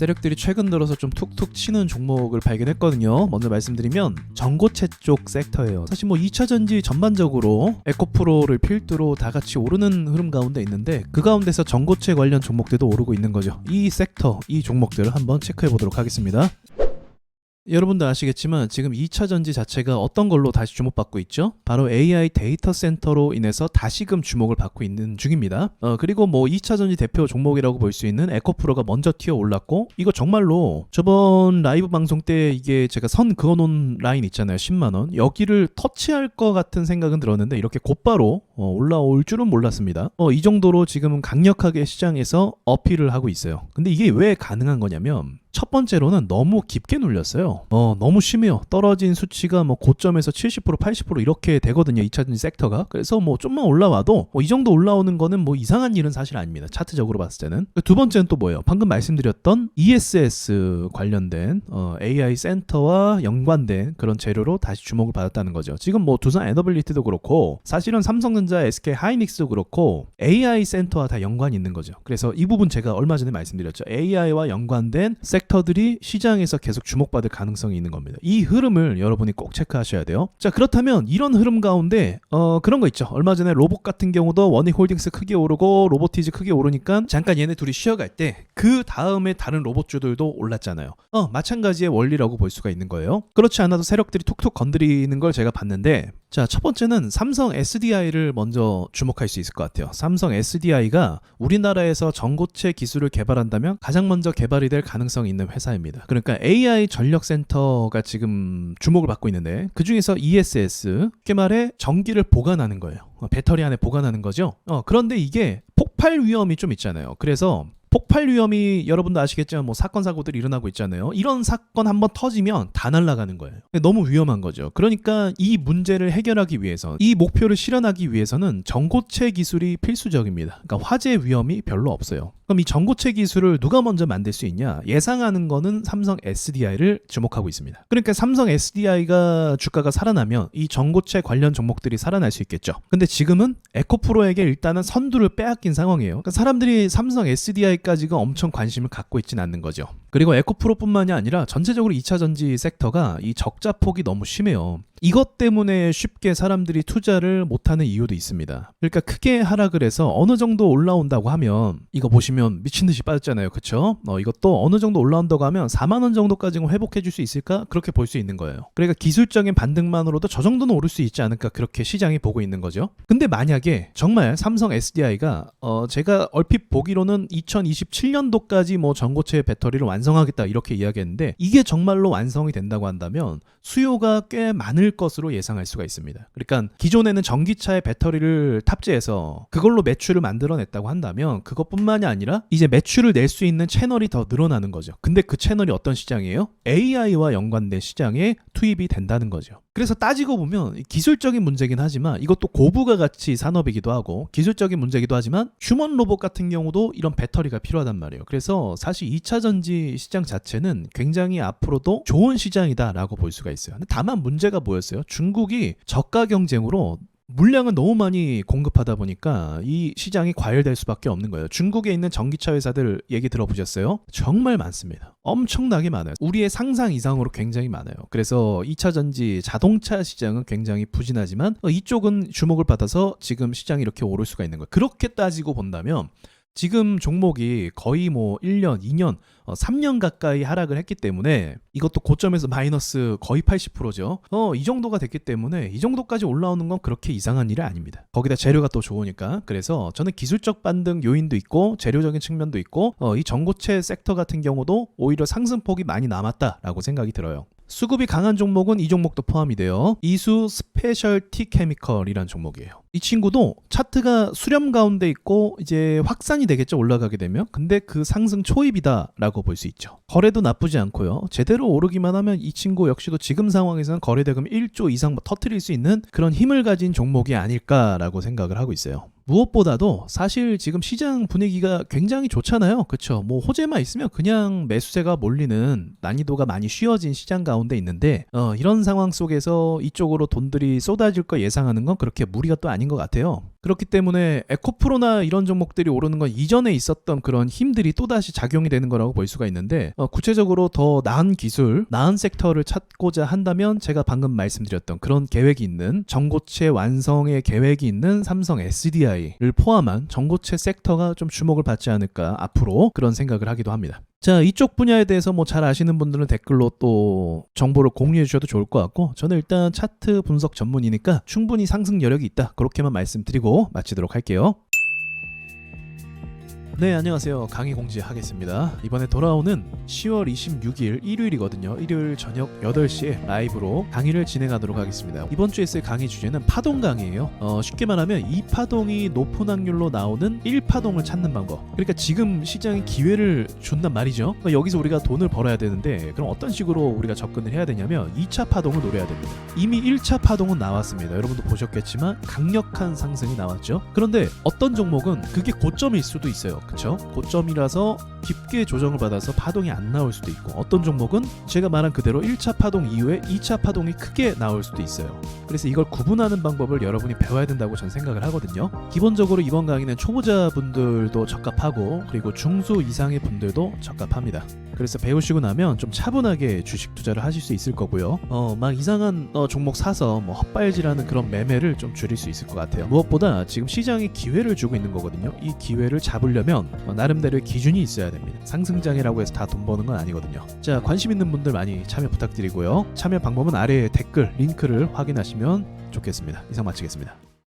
세력들이 최근 들어서 좀 툭툭 치는 종목을 발견했거든요. 먼저 말씀드리면 전고체 쪽 섹터예요. 사실 뭐 2차 전지 전반적으로 에코프로를 필두로 다 같이 오르는 흐름 가운데 있는데 그 가운데서 전고체 관련 종목들도 오르고 있는 거죠. 이 섹터, 이 종목들을 한번 체크해 보도록 하겠습니다. 여러분도 아시겠지만 지금 2차 전지 자체가 어떤 걸로 다시 주목받고 있죠? 바로 AI 데이터 센터로 인해서 다시금 주목을 받고 있는 중입니다. 어, 그리고 뭐 2차 전지 대표 종목이라고 볼 수 있는 에코프로가 먼저 튀어 올랐고 이거 정말로 저번 라이브 방송 때 이게 제가 선 그어놓은 라인 있잖아요. 10만 원. 여기를 터치할 것 같은 생각은 들었는데 이렇게 곧바로 어, 올라올 줄은 몰랐습니다. 어, 이 정도로 지금은 강력하게 시장에서 어필을 하고 있어요. 근데 이게 왜 가능한 거냐면 첫 번째로는 너무 깊게 눌렸어요. 어, 너무 심해요. 떨어진 수치가 뭐 고점에서 70% 80% 이렇게 되거든요. 2차 전지 섹터가. 그래서 뭐 좀만 올라와도 뭐 이 정도 올라오는 거는 뭐 이상한 일은 사실 아닙니다. 차트적으로 봤을 때는. 두 번째는 또 뭐예요? 방금 말씀드렸던 ESS 관련된 어, AI 센터와 연관된 그런 재료로 다시 주목을 받았다는 거죠. 지금 뭐 두산 에너빌리티도 그렇고 사실은 삼성전자, SK 하이닉스도 그렇고 AI 센터와 다 연관이 있는 거죠. 그래서 이 부분 제가 얼마 전에 말씀드렸죠. AI와 연관된 섹 터들이 시장에서 계속 주목받을 가능성이 있는 겁니다. 이 흐름을 여러분이 꼭 체크하셔야 돼요. 자 그렇다면 이런 흐름 가운데 어 그런 거 있죠. 얼마 전에 로봇 같은 경우도 원익 홀딩스 크게 오르고 로보티즈 크게 오르니까 잠깐 얘네 둘이 쉬어갈 때 그 다음에 다른 로봇주들도 올랐잖아요. 어 마찬가지의 원리라고 볼 수가 있는 거예요. 그렇지 않아도 세력들이 툭툭 건드리는 걸 제가 봤는데 자, 첫 번째는 삼성 SDI를 먼저 주목할 수 있을 것 같아요. 삼성 SDI가 우리나라에서 전고체 기술을 개발한다면 가장 먼저 개발이 될 가능성이 있는 회사입니다. 그러니까 AI 전력 센터가 지금 주목을 받고 있는데 그 중에서 ESS, 쉽게 말해 전기를 보관하는 거예요. 어, 배터리 안에 보관하는 거죠. 어, 그런데 이게 폭발 위험이 좀 있잖아요. 그래서 폭발 위험이 여러분도 아시겠지만 뭐 사건 사고들이 일어나고 있잖아요. 이런 사건 한번 터지면 다 날아가는 거예요. 너무 위험한 거죠. 그러니까 이 문제를 해결하기 위해서 이 목표를 실현하기 위해서는 전고체 기술이 필수적입니다. 그러니까 화재 위험이 별로 없어요. 그럼 이 전고체 기술을 누가 먼저 만들 수 있냐? 예상하는 거는 삼성 SDI를 주목하고 있습니다. 그러니까 삼성 SDI가 주가가 살아나면 이 전고체 관련 종목들이 살아날 수 있겠죠. 근데 지금은 에코프로에게 일단은 선두를 빼앗긴 상황이에요. 그러니까 사람들이 삼성 SDI까지가 엄청 관심을 갖고 있지는 않는 거죠. 그리고 에코프로뿐만이 아니라 전체적으로 2차 전지 섹터가 이 적자 폭이 너무 심해요. 이것 때문에 쉽게 사람들이 투자를 못하는 이유도 있습니다. 그러니까 크게 하락을 해서 어느 정도 올라온다고 하면 이거 보시면 미친 듯이 빠졌잖아요, 그렇죠? 어, 이것도 어느 정도 올라온다고 하면 4만 원 정도까지는 회복해 줄 수 있을까? 그렇게 볼 수 있는 거예요. 그러니까 기술적인 반등만으로도 저 정도는 오를 수 있지 않을까 그렇게 시장이 보고 있는 거죠. 근데 만약에 정말 삼성 SDI가 어, 제가 얼핏 보기로는 2027년도까지 뭐 전고체 배터리를 완성하겠다 이렇게 이야기했는데 이게 정말로 완성이 된다고 한다면 수요가 꽤 많을 것으로 예상할 수가 있습니다. 그러니까 기존에는 전기차에 배터리를 탑재해서 그걸로 매출을 만들어냈다고 한다면 그것뿐만이 아니라 이제 매출을 낼 수 있는 채널이 더 늘어나는 거죠. 근데 그 채널이 어떤 시장이에요? AI와 연관된 시장에 투입이 된다는 거죠. 그래서 따지고 보면 기술적인 문제긴 하지만 이것도 고부가 가치 산업이기도 하고 기술적인 문제기도 하지만 휴먼 로봇 같은 경우도 이런 배터리가 필요하단 말이에요. 그래서 사실 2차 전지 시장 자체는 굉장히 앞으로도 좋은 시장이다라고 볼 수가 있어요. 다만 문제가 뭐였어요? 중국이 저가 경쟁으로 물량은 너무 많이 공급하다 보니까 이 시장이 과열될 수밖에 없는 거예요. 중국에 있는 전기차 회사들 얘기 들어보셨어요? 정말 많습니다. 엄청나게 많아요. 우리의 상상 이상으로 굉장히 많아요. 그래서 2차 전지 자동차 시장은 굉장히 부진하지만 어, 이쪽은 주목을 받아서 지금 시장이 이렇게 오를 수가 있는 거예요. 그렇게 따지고 본다면 지금 종목이 거의 뭐 1년, 2년, 어, 3년 가까이 하락을 했기 때문에 이것도 고점에서 마이너스 거의 80%죠. 어, 이 정도가 됐기 때문에 이 정도까지 올라오는 건 그렇게 이상한 일이 아닙니다. 거기다 재료가 또 좋으니까. 그래서 저는 기술적 반등 요인도 있고 재료적인 측면도 있고 어, 이 전고체 섹터 같은 경우도 오히려 상승폭이 많이 남았다라고 생각이 들어요. 수급이 강한 종목은 이 종목도 포함이 돼요. 이수 스페셜티 케미컬이라는 종목이에요. 이 친구도 차트가 수렴 가운데 있고 이제 확산이 되겠죠 올라가게 되면 근데 그 상승 초입이다라고 볼 수 있죠 거래도 나쁘지 않고요 제대로 오르기만 하면 이 친구 역시도 지금 상황에서는 거래 대금 1조 이상 터트릴 수 있는 그런 힘을 가진 종목이 아닐까라고 생각을 하고 있어요 무엇보다도 사실 지금 시장 분위기가 굉장히 좋잖아요. 그쵸? 뭐 호재만 있으면 그냥 매수세가 몰리는 난이도가 많이 쉬워진 시장 가운데 있는데 어, 이런 상황 속에서 이쪽으로 돈들이 쏟아질 거 예상하는 건 그렇게 무리가 또 아닌 것 같아요. 그렇기 때문에 에코프로나 이런 종목들이 오르는 건 이전에 있었던 그런 힘들이 또다시 작용이 되는 거라고 볼 수가 있는데 어, 구체적으로 더 나은 기술, 나은 섹터를 찾고자 한다면 제가 방금 말씀드렸던 그런 계획이 있는 전고체 완성의 계획이 있는 삼성 SDI를 포함한 전고체 섹터가 좀 주목을 받지 않을까 앞으로 그런 생각을 하기도 합니다. 자, 이쪽 분야에 대해서 뭐 잘 아시는 분들은 댓글로 또 정보를 공유해 주셔도 좋을 것 같고 저는 일단 차트 분석 전문이니까 충분히 상승 여력이 있다. 그렇게만 말씀드리고 마치도록 할게요. 네, 안녕하세요. 강의 공지 하겠습니다. 이번에 돌아오는 10월 26일 일요일이거든요. 일요일 저녁 8시에 라이브로 강의를 진행하도록 하겠습니다. 이번 주에 쓸 강의 주제는 파동 강의예요. 어, 쉽게 말하면 이 파동이 높은 확률로 나오는 1파동을 찾는 방법. 그러니까 지금 시장이 기회를 준단 말이죠. 그러니까 여기서 우리가 돈을 벌어야 되는데 그럼 어떤 식으로 우리가 접근을 해야 되냐면 2차 파동을 노려야 됩니다. 이미 1차 파동은 나왔습니다. 여러분도 보셨겠지만 강력한 상승이 나왔죠. 그런데 어떤 종목은 그게 고점일 수도 있어요. 그쵸? 고점이라서 깊 게 조정을 받아서 파동이 안 나올 수도 있고 어떤 종목은 제가 말한 그대로 1차 파동 이후에 2차 파동이 크게 나올 수도 있어요. 그래서 이걸 구분하는 방법을 여러분이 배워야 된다고 전 생각을 하거든요. 기본적으로 이번 강의는 초보자분들도 적합하고 그리고 중수 이상의 분들도 적합합니다. 그래서 배우시고 나면 좀 차분하게 주식 투자를 하실 수 있을 거고요. 어, 막 이상한 어, 종목 사서 뭐 헛발질하는 그런 매매를 좀 줄일 수 있을 것 같아요. 무엇보다 지금 시장이 기회를 주고 있는 거거든요. 이 기회를 잡으려면 어, 나름대로의 기준이 있어야 됩니다. 상승장이라고 해서 다 돈 버는 건 아니거든요. 자, 관심 있는 분들 많이 참여 부탁드리고요. 참여 방법은 아래에 댓글 링크를 확인하시면 좋겠습니다. 이상 마치겠습니다.